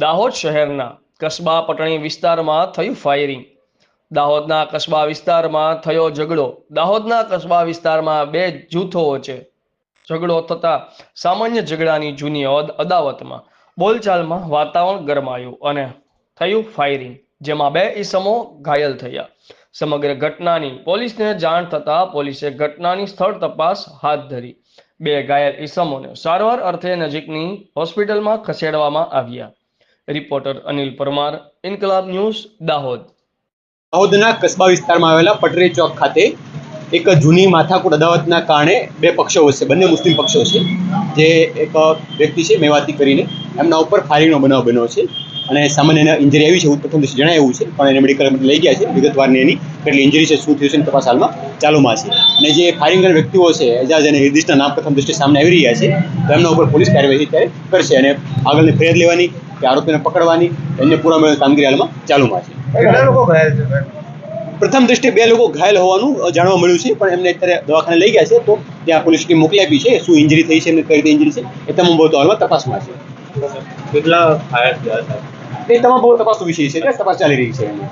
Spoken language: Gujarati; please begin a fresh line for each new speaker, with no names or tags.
દાહોદ શહેરના કસ્બા પટણી વિસ્તારમાં થયું ફાયરિંગ દાહોદના કસ્બા વિસ્તારમાં થયો ઝઘડો. દાહોદના કસ્બા વિસ્તારમાં બે જૂથો વચ્ચે ઝઘડો થતા સામાન્ય ઝઘડાની જૂની અદ- અદાવતમાં બોલચાલમાં વાતાવરણ ગરમાયું અને થયું ફાયરિંગ જેમાં બે ઈસમો ઘાયલ થયા. સમગ્ર ઘટનાની પોલીસને જાણ થતાં પોલીસે ઘટનાની સ્થળ તપાસ હાથ ધરી. બે ઘાયલ ઈસમોને સારવાર અર્થે નજીકની હોસ્પિટલમાં ખસેડવામાં આવ્યા. Reporter Anil Parmar, Inquilab news, Dahod.
દાહોદના કસ્બા વિસ્તારમાં આવેલા પટરી ચોક ખાતે એક જૂની માથાકૂટ અદાવતના કારણે બે પક્ષો વચ્ચે બંને મુસ્લિમ પક્ષો છે, જે એક વ્યક્તિ છે, મેવાતી કરીને. એમના ઉપર ફાયરિંગનો બનાવ બન્યો છે અને સામાન્ય એને ઇન્જરી આવી છે એવું પ્રથમ દિવસે જણાવ્યું છે, પણ એને મેડિકલ લઈ ગયા છે. વિગતવારની એની કેટલી ઇન્જરી છે, શું થયું છે તપાસ હાલમાં ચાલુમાં છે. અને જે ફાયરિંગ કરેલ વ્યક્તિઓ છે, એજાજ અને હિર્દિશના નામ પ્રથમ દ્રષ્ટિએ સામે આવી રહ્યા છે, તો એમના ઉપર પોલીસ કાર્યવાહી ત્યારે કરશે અને આગળની ફરિયાદ લેવાની કે આરોપીને પકડવાની એમને પૂરા કામગીરી હાલમાં ચાલુમાં છે? પ્રથમ દ્રષ્ટિએ બે લોકો ઘાયલ હોવાનું જાણવા મળ્યું છે પણ એમને અત્યારે દવાખાને લઈ ગયા છે તો ત્યાં પોલીસ ટીમ મોકલી આપી છે શું ઇન્જરી થઈ છે એમને કઈ રીતે ઇન્જરી છે એ તમામ બાબતો હાલમાં તપાસમાં છે
કેટલા ફાયર થયા?
એ તમામ બહુ તપાસનો વિષય છે તપાસ ચાલી રહી છે એમાં